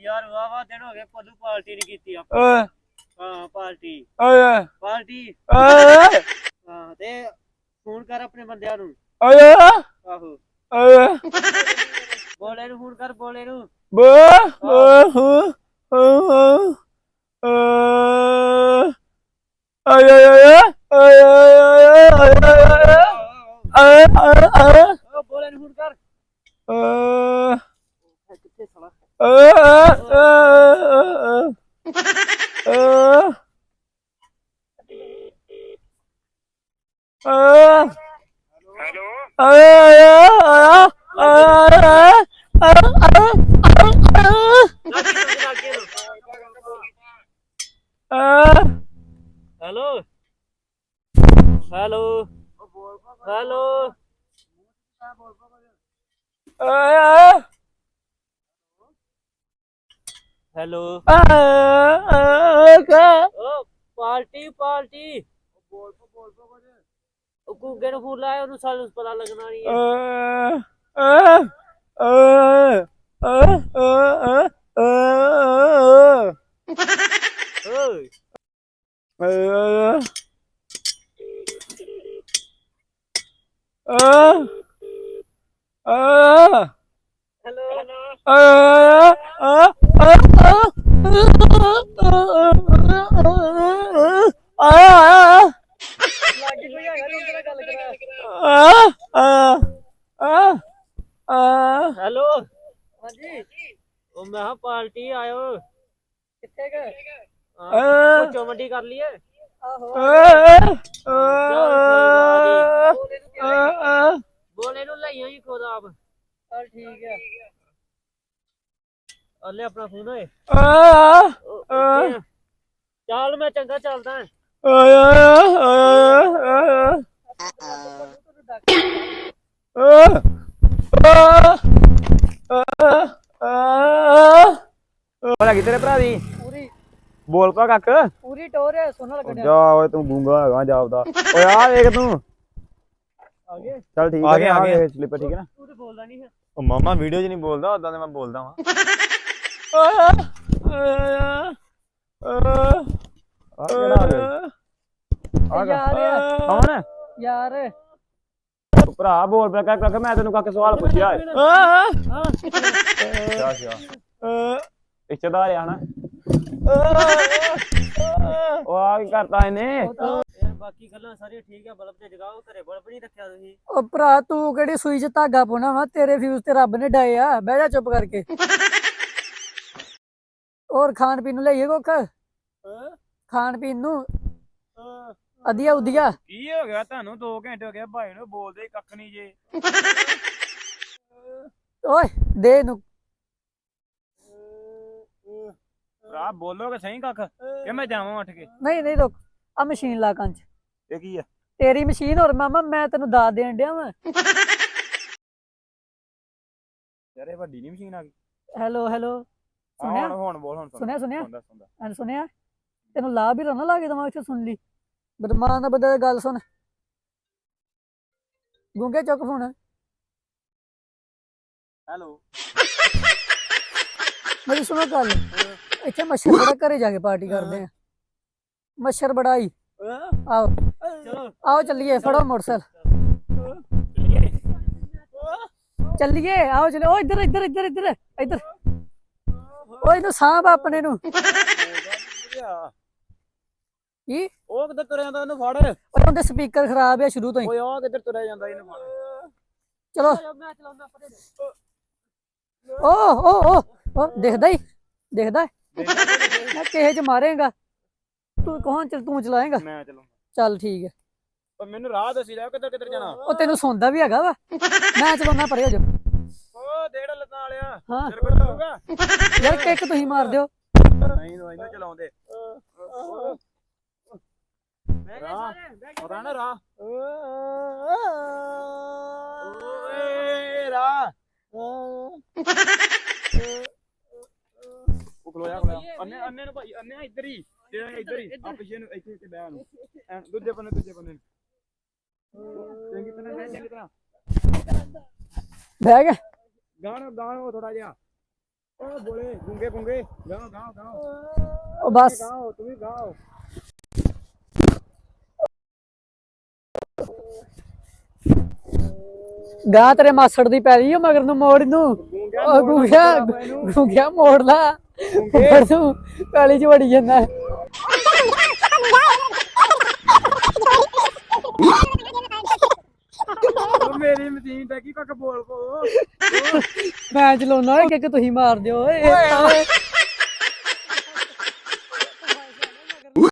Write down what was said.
ਯਾਰ ਵਾਹ ਦਿਨ ਹੋ ਗਏ ਪੱਲੂ ਪਾਰਟੀ ਨਹੀਂ ਕੀਤੀ ਆਪਾਂ। ਹਾਂ ਪਾਰਟੀ। ਪਾਰਟੀ। ਹਾਂ ਤੇ ਫੋਨ ਕਰ ਆਪਣੇ ਬੰਦਿਆਂ ਨੂੰ। ਆਹੋ। ਬੋਲੇ ਨੂੰ ਫੋਨ ਕਰ ਬੋਲੇ ਨੂੰ। ਓ ਬੋਲੇ ਨੂੰ ਫੋਨ ਕਰ ਕਿੱਥੇ ਸਲਾ ਹੈਲੋ ਹੈਲੋ ਹੈਲੋ ਹੈਲੋ ਓ ਪਾਰਟੀ ਪਾਰਟੀ ਉਹ ਗੁੱਗੇ ਨੂੰ ਫੋਨ ਲਾਇਆ ਉਹਨੂੰ ਸਾਨੂੰ ਪਤਾ ਲੱਗਣਾ ਨਹੀਂ ਹੈ। ਓਏ ਹੈਲੋ। ਹੈਲੋ। ਹਾਂਜੀ। ਉਹ ਮੈਂ ਕਿਹਾ ਪਾਰਟੀ ਆਇਓ। ਕਿੱਥੇ ਗਏ? ਹਾਂ ਚੌਮੰਡੀ ਕਰ ਲਈਏ। ਆਹੋ। ਬੋਲੇ ਨੂੰ ਲਈਓ ਜੀ ਖੁਦ ਆਪ। ਚਲ ਠੀਕ ਹੈ ਅੱਲੇ ਆਪਣਾ ਫੋਨ ਓਏ। ਉੱਥੇ ਆ। ਚੱਲ ਮੈਂ ਚੰਗਾ ਚੱਲਦਾ। ਬੋਲਾ ਕਿ ਤੇਰੇ ਭਰਾ ਦੀ? ਪੂਰੀ। ਬੋਲ ਪਾ ਕੱਕ ਪੂਰੀ ਟੋਰ ਹੈ ਸੋਨਾ ਉਹ ਜਾ ਓਏ ਤੂੰ ਗੂੰਗਾ ਹੈਗਾ ਜਾਪਦਾ। ਓਏ ਆ ਵੇਖ ਤੂੰ। ਆ ਗਏ? ਚੱਲ ਠੀਕ ਆ ਗਏ, ਆ ਗਏ। ਸਲਿੱਪ ਠੀਕ ਹੈ ਨਾ? ਤੂੰ ਤੇ ਬੋਲਦਾ ਨਹੀਂ ਹੈ। ਉਹ ਮਾਮਾ ਵੀਡੀਓ 'ਚ ਨਹੀਂ ਬੋਲਦਾ ਉਦਾਂ ਤੇ ਮੈਂ ਬੋਲਦਾ ਵਾਂ। ਆ ਕਿਹੜਾ ਆ ਗਿਆ? ਆ ਗਿਆ। ਯਾਰ ਕੌਣ ਯਾਰ। ਤੂੰ ਭਰਾ ਬੋਲ ਪਿਆ ਕੱਕ ਕੱਕ ਮੈਂ ਤੈਨੂੰ ਕੱਕ ਸਵਾਲ ਪੁੱਛਿਆ ਏ ਹਾਂ ਜਾ ਜਾ ਰਿਸ਼ਤੇਦਾਰ ਆ? ਨਾ। ਉਹ ਆ ਕੀ ਕਰਤਾ ਇਹਨੇ? ਯਾਰ ਬਾਕੀ ਗੱਲਾਂ ਸਾਰੀਆਂ ਠੀਕ ਆ ਬਲਬ ਤੇ ਜਗਾਓ ਘਰੇ ਬਲਬ ਨਹੀਂ ਰੱਖਿਆ ਤੁਸੀਂ। ਉਹ ਭਰਾ ਤੂੰ ਕਿਹੜੀ ਸੂਈ 'ਚ ਧਾਗਾ ਪਾਉਣਾ ਵਾ? ਤੇਰੇ ਫਿਊਜ਼ ਤੇ ਰੱਬ ਨੇ ਡਾਏ ਆ। ਬਹਿ ਜਾ ਚੁੱਪ ਕਰਕੇ। ਹੋਰ ਖਾਣ ਪੀਣ ਨੂੰ ਲਈਏ ਕੁੱਖ ਖਾਣ ਪੀਣ ਨੂੰ? ਅਧੀਆ ਉਧੀਆ। ਕੀ ਹੋ ਗਿਆ ਤੁਹਾਨੂੰ? 2 ਘੰਟੇ ਹੋ ਗਏ ਭਾਈ ਨੂੰ ਬੋਲਦੇ ਹੀ ਕੱਖ ਨਹੀਂ ਜੇ। ਓਏ ਦੇ ਨੂੰ ਭਰਾ ਬੋਲੋਗੇ ਸਹੀ ਕੱਖ? ਕਿ ਮੈਂ ਜਾਵਾਂ ਉੱਠ ਕੇ? ਨਹੀਂ ਨਹੀਂ ਰੁਕ। ਆ ਮਸ਼ੀਨ ਲਾ ਕੰਚ ਇਹ ਕੀ ਆ? ਤੇਰੀ ਮਸ਼ੀਨ ਹੋਰ ਮਾਮਾ ਮੈਂ ਤੈਨੂੰ ਦਾਦ ਦੇਣ ਡਿਆ ਵਾਂ। ਯਾਰ ਇਹ ਵੱਡੀ ਨਹੀਂ ਮਸ਼ੀਨ ਆ ਗਈ। Hello hello. ਸੁਣਿਆ? ਹੁਣ ਹੁਣ ਬੋਲ ਹੁਣ ਸੁਣ। ਸੁਣਿਆ ਸੁਣਿਆ? ਸੁਣਦਾ ਸੁਣਦਾ। ਐਨ ਸੁਣਿਆ? ਤੈਨੂੰ ਲਾ ਵੀ ਨਾ ਲਾ ਕੇ ਦਵਾਂ ਇੱਥੇ ਸੁਣ ਲਈ। ਬਦਮਾਨ ਦਾ ਬੰਦਾ ਗੱਲ ਸੁਣ। ਗੁੰਗੇ ਚੁੱਕ ਫੋਨ। ਹੈਲੋ। ਮੇਰੀ ਸੁਣੋ ਗੱਲ। ਇੱਥੇ ਮੱਛਰ ਬੜਾ ਘਰੇ ਜਾ ਕੇ ਪਾਰਟੀ ਕਰਦੇ ਆ। ਮੱਛਰ ਬੜਾ ਹੀ ਆਓ। ਚਲੋ ਆਓ ਚੱਲੀਏ ਫੜੋ ਮੋਟਰਸਾਈਕਲ। ਚੱਲੀਏ। ਆਓ ਚਲੇ ਓ ਇੱਧਰ ਇੱਧਰ ਇੱਧਰ ਇੱਧਰ ਇੱਧਰ। ਓਏ ਇਹਨੂੰ ਸਾਂਭ ਆਪਣੇ ਨੂੰ। ਕੀ? ਉਹ ਕਿੱਧਰ ਤੁਰਿਆ ਜਾਂਦਾ ਇਹਨੂੰ ਫੜ? ਓਏ ਉਹਦੇ ਸਪੀਕਰ ਖਰਾਬ ਆ ਸ਼ੁਰੂ ਤੋਂ ਹੀ। ਓਏ ਉਹ ਕਿੱਧਰ ਤੁਰਿਆ ਜਾਂਦਾ ਇਹਨੂੰ ਫੜ? ਚਲੋ। ਮੈਂ ਚਲਾਉਂਦਾ ਪਰੇ ਓ ਓ ਓ ਓ ਦਿਖਦਾ ਹੀ ਦਿਖਦਾ? ਮੈਂ ਕਿਸੇ ਚ ਮਾਰੇਗਾ। ਤੂੰ ਕੌਣ ਚ ਤੂੰ ਚਲਾਏਗਾ। ਮੈਂ ਚਲਾਉਂਦਾ। ਚੱਲ ਠੀਕ ਹੈ ਪਰ ਮੈਨੂੰ ਰਾਹ ਦੱਸੀ ਲੈ ਕਿੱਧਰ ਕਿੱਧਰ ਜਾਣਾ? ਉਹ ਤੈਨੂੰ ਸੌਂਦਾ ਵੀ ਹੈਗਾ ਵਾ। ਮੈਂ ਚਲਾਉਣਾ ਪਰੇ ਹੋ ਜਾ। ਓ ਡੇਢ ਲੱਤਾਂ ਵਾਲਿਆ। ਹਾਂ। ਤੇਰੇ ਕੋਲ ਚੱਲੂਗਾ ਯਾਰ ਕਿੱਕ ਤੁਸੀਂ ਮਾਰ ਦਿਓ। ਨਹੀਂ ਨੂੰ ਇਹਨੂੰ ਚਲਾਉਂਦੇ। ਰਾਹ। ਸਾਰੇ ਪਤਾ ਨਾ ਰਾਹ। ਓਏ ਰਾਹ। ਉਹ ਖਲੋਇਆ ਖਲੋਇਆ। ਅੰਨੇ ਅੰਨੇ ਨੂੰ ਭਾਈ ਅੰਨੇ ਇੱਧਰ ਹੀ। ਤੇ ਇੱਧਰ ਹੀ। ਆ ਪਿੱਛੇ ਨੂੰ ਇੱਥੇ ਇੱਥੇ ਬਹਿ ਨੂੰ। ਦੂਜੇ ਬੰਨੇ ਦੂਜੇ ਬੰਨੇ ਨੂੰ। ਚੰਗੀ ਤਰ੍ਹਾਂ ਬਹਿ ਚੰਗੀ ਤਰ੍ਹਾਂ। ਬਹਿ ਗਿਆ। ਗਾਣੋ ਗਾਣੋ ਥੋੜਾ ਜਿਹਾ। ਓ ਬੋਲੇ ਗੁੰਗੇ ਗੁੰਗੇ। ਗਾਓ ਗਾਓ ਗਾਓ ਉਹ ਬਸ। ਗਾਓ ਤੂੰ ਵੀ ਗਾਓ ਗਾਂ ਤੇਰੇ ਮਾਸੜ ਦੀ ਪੈ ਰਹੀ ਓ ਮਗਰ ਨੂੰ ਮੋੜ ਨੂੰ। ਉਹ ਗੁੰਗਿਆ ਗੁੰਗਿਆ ਮੋੜ ਲਾ। ਮੋੜ ਨੂੰ ਕਾਲੀ ਚ ਵੜੀ ਜਾਂਦਾ। ਮੇਰੀ ਮਸ਼ੀਨ ਕੀ ਕੱਕ ਬੋਲ ਪੋ ਮੈਂ ਚਲਾਉਣਾ ਕਿ ਤੁਸੀਂ ਮਾਰ ਦਿਓ ਓਏ।